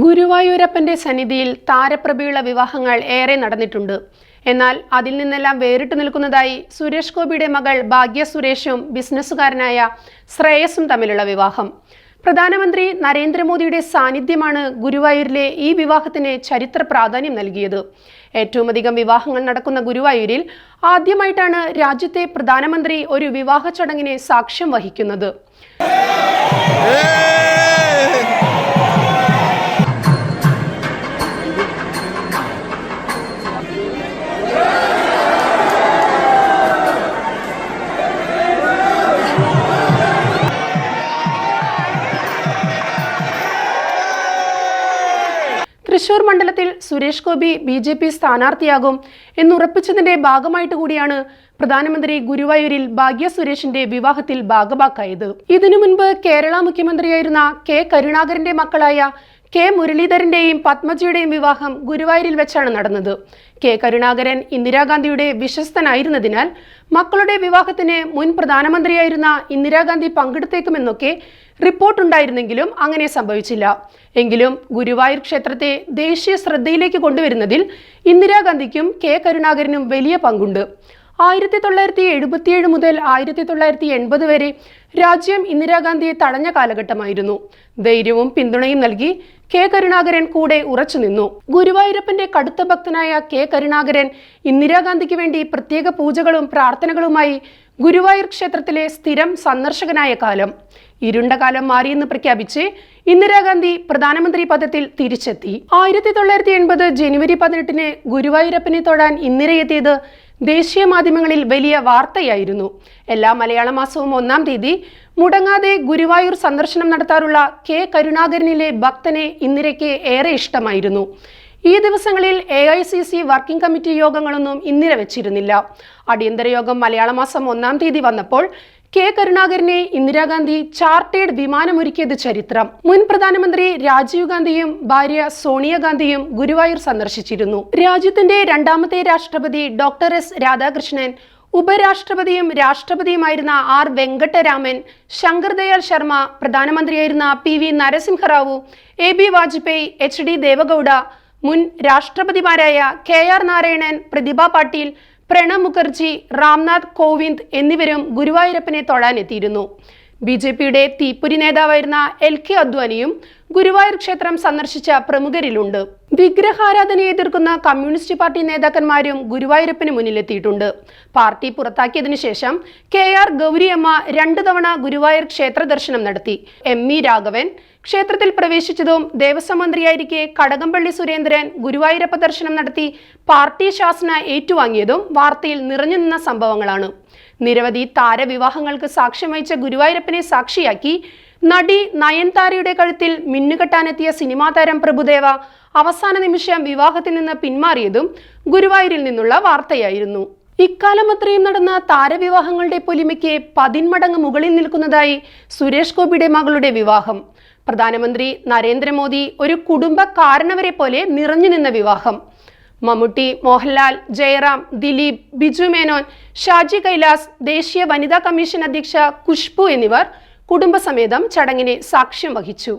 ഗുരുവായൂരപ്പന്റെ സന്നിധിയിൽ താരപ്രഭയുള്ള വിവാഹങ്ങൾ ഏറെ നടന്നിട്ടുണ്ട്. എന്നാൽ അതിൽ നിന്നെല്ലാം വേറിട്ട് നിൽക്കുന്നതായി സുരേഷ് ഗോപിയുടെ മകൾ ഭാഗ്യ സുരേഷും ബിസിനസ്സുകാരനായ ശ്രേയസും തമ്മിലുള്ള വിവാഹം. പ്രധാനമന്ത്രി നരേന്ദ്രമോദിയുടെ സാന്നിധ്യമാണ് ഗുരുവായൂരിലെ ഈ വിവാഹത്തിന് ചരിത്ര പ്രാധാന്യം നൽകിയത്. ഏറ്റവും അധികം വിവാഹങ്ങൾ നടക്കുന്ന ഗുരുവായൂരിൽ ആദ്യമായിട്ടാണ് രാജ്യത്തെ പ്രധാനമന്ത്രി ഒരു വിവാഹ ചടങ്ങിനെ സാക്ഷ്യം വഹിക്കുന്നത്. തൃശൂർ മണ്ഡലത്തിൽ Suresh Gopi B J P സ്ഥാനാർത്ഥിയാകും എന്നുറപ്പിച്ചതിന്റെ ഭാഗമായിട്ട് കൂടിയാണ് പ്രധാനമന്ത്രി ഗുരുവായൂരിൽ ഭാഗ്യ സുരേഷിന്റെ വിവാഹത്തിൽ ഭാഗമാക്കായത് ഇതിനു മുൻപ് കേരള മുഖ്യമന്ത്രിയായിരുന്ന കെ കരുണാകരന്റെ മക്കളായ കെ മുരളീധരന്റെയും പത്മജിയുടെയും വിവാഹം ഗുരുവായൂരിൽ വെച്ചാണ് നടന്നത്. കെ കരുണാകരൻ ഇന്ദിരാഗാന്ധിയുടെ വിശ്വസ്തനായിരുന്നതിനാൽ മക്കളുടെ വിവാഹത്തിന് മുൻ പ്രധാനമന്ത്രിയായിരുന്ന ഇന്ദിരാഗാന്ധി പങ്കെടുത്തേക്കുമെന്നൊക്കെ റിപ്പോർട്ടുണ്ടായിരുന്നെങ്കിലും അങ്ങനെ സംഭവിച്ചില്ല. എങ്കിലും ഗുരുവായൂർ ക്ഷേത്രത്തെ ദേശീയ ശ്രദ്ധയിലേക്ക് കൊണ്ടുവരുന്നതിൽ ഇന്ദിരാഗാന്ധിക്കും കെ കരുണാകരനും വലിയ പങ്കുണ്ട്. ആയിരത്തി തൊള്ളായിരത്തി എഴുപത്തിയേഴ് മുതൽ ആയിരത്തി തൊള്ളായിരത്തി എൺപത് വരെ രാജ്യം ഇന്ദിരാഗാന്ധിയെ തടഞ്ഞ കാലഘട്ടമായിരുന്നു. ധൈര്യവും പിന്തുണയും നൽകി കെ കരുണാകരൻ കൂടെ ഉറച്ചുനിന്നു ഗുരുവായൂരപ്പന്റെ കടുത്ത ഭക്തനായ കെ കരുണാകരൻ ഇന്ദിരാഗാന്ധിക്ക് വേണ്ടി പ്രത്യേക പൂജകളും പ്രാർത്ഥനകളുമായി ഗുരുവായൂർ ക്ഷേത്രത്തിലെ സ്ഥിരം സന്ദർശകനായ കാലം. ഇരുണ്ട കാലം മാറിയെന്ന് പ്രഖ്യാപിച്ച് ഇന്ദിരാഗാന്ധി പ്രധാനമന്ത്രി പദത്തിൽ തിരിച്ചെത്തി. ആയിരത്തി തൊള്ളായിരത്തി എൺപത് ജനുവരി പതിനെട്ടിന് ഗുരുവായൂരപ്പനെ തൊഴാൻ ഇന്ദിരയെത്തിയത് ദേശീയ മാധ്യമങ്ങളിൽ വലിയ വാർത്തയായിരുന്നു. എല്ലാ മലയാള മാസവും ഒന്നാം തീയതി മുടങ്ങാതെ ഗുരുവായൂർ സന്ദർശനം നടത്താറുള്ള കെ കരുണാകരനിലെ ഭക്തനെ ഇന്ദിരയ്ക്ക് ഏറെ ഇഷ്ടമായിരുന്നു. ഈ ദിവസങ്ങളിൽ A I C C working committee യോഗങ്ങളൊന്നും Indira വെച്ചിരുന്നില്ല. അടിയന്തര യോഗം മലയാള മാസം ഒന്നാം തീയതി വന്നപ്പോൾ കെ കരുണാകരനെ ഇന്ദിരാഗാന്ധി ചാർട്ടേഡ് വിമാനമൊരുക്കിയത് ചരിത്രം. മുൻ പ്രധാനമന്ത്രി രാജീവ് ഗാന്ധിയും ഭാര്യ സോണിയാഗാന്ധിയും ഗുരുവായൂർ സന്ദർശിച്ചിരുന്നു. രാജ്യത്തിന്റെ രണ്ടാമത്തെ രാഷ്ട്രപതി ഡോക്ടർ എസ് രാധാകൃഷ്ണൻ ഉപരാഷ്ട്രപതിയും രാഷ്ട്രപതിയുമായിരുന്ന ആർ വെങ്കട്ടരാമൻ ശങ്കർ ദയാൽ ശർമ്മ പ്രധാനമന്ത്രിയായിരുന്ന P V Narasimha Rao A B Vajpayee H D Deve Gowda മുൻ രാഷ്ട്രപതിമാരായ കെ ആർ നാരായണൻ പ്രതിഭ പാട്ടീൽ പ്രണബ് മുഖർജി രാംനാഥ് കോവിന്ദ് എന്നിവരും ഗുരുവായൂരപ്പനെ തൊഴാനെത്തിയിരുന്നു. ബി ജെ പിയുടെ തീപ്പൊരി നേതാവായിരുന്ന എൽ കെ അദ്വാനിയും ഗുരുവായൂർ ക്ഷേത്രം സന്ദർശിച്ച പ്രമുഖരിലുണ്ട്. വിഗ്രഹാരാധനയെ എതിർക്കുന്ന കമ്മ്യൂണിസ്റ്റ് പാർട്ടി നേതാക്കന്മാരും ഗുരുവായൂരപ്പന് മുന്നിലെത്തിയിട്ടുണ്ട്. പാർട്ടി പുറത്താക്കിയതിനു ശേഷം കെ ആർ ഗൗരിയമ്മ രണ്ടു തവണ ഗുരുവായൂർ ക്ഷേത്ര ദർശനം നടത്തി. എം ഇ രാഘവൻ ക്ഷേത്രത്തിൽ പ്രവേശിച്ചതും ദേവസ്വം മന്ത്രിയായിരിക്കെ കടകംപള്ളി സുരേന്ദ്രൻ ഗുരുവായൂരപ്പ ദർശനം നടത്തി പാർട്ടി ശാസന ഏറ്റുവാങ്ങിയതും വാർത്തയിൽ നിറഞ്ഞു നിന്ന സംഭവങ്ങളാണ്. നിരവധി താരവിവാഹങ്ങൾക്ക് സാക്ഷ്യം വഹിച്ച ഗുരുവായൂരപ്പനെ സാക്ഷിയാക്കി നടി നയൻതാരയുടെ കഴുത്തിൽ മിന്നുകെട്ടാനെത്തിയ സിനിമാ താരം പ്രഭുദേവ അവസാന നിമിഷം വിവാഹത്തിൽ നിന്ന് പിന്മാറിയതും ഗുരുവായൂരിൽ നിന്നുള്ള വാർത്തയായിരുന്നു. ഇക്കാലം അത്രയും നടന്ന താരവിവാഹങ്ങളുടെ പൊലിമയ്ക്ക് പതിന്മടങ്ങ് മുകളിൽ നിൽക്കുന്നതായി സുരേഷ് ഗോപിയുടെ മകളുടെ വിവാഹം. പ്രധാനമന്ത്രി നരേന്ദ്രമോദി ഒരു കുടുംബ കാരണവരെ പോലെ നിറഞ്ഞു നിന്ന വിവാഹം. മമ്മൂട്ടി മോഹൻലാൽ ജയറാം ദിലീപ് ബിജു മേനോൻ ഷാജി കൈലാസ് ദേശീയ വനിതാ കമ്മീഷൻ അധ്യക്ഷ കുഷ്ബു എന്നിവർ കുടുംബസമേതം ചടങ്ങിനെ സാക്ഷ്യം വഹിച്ചു.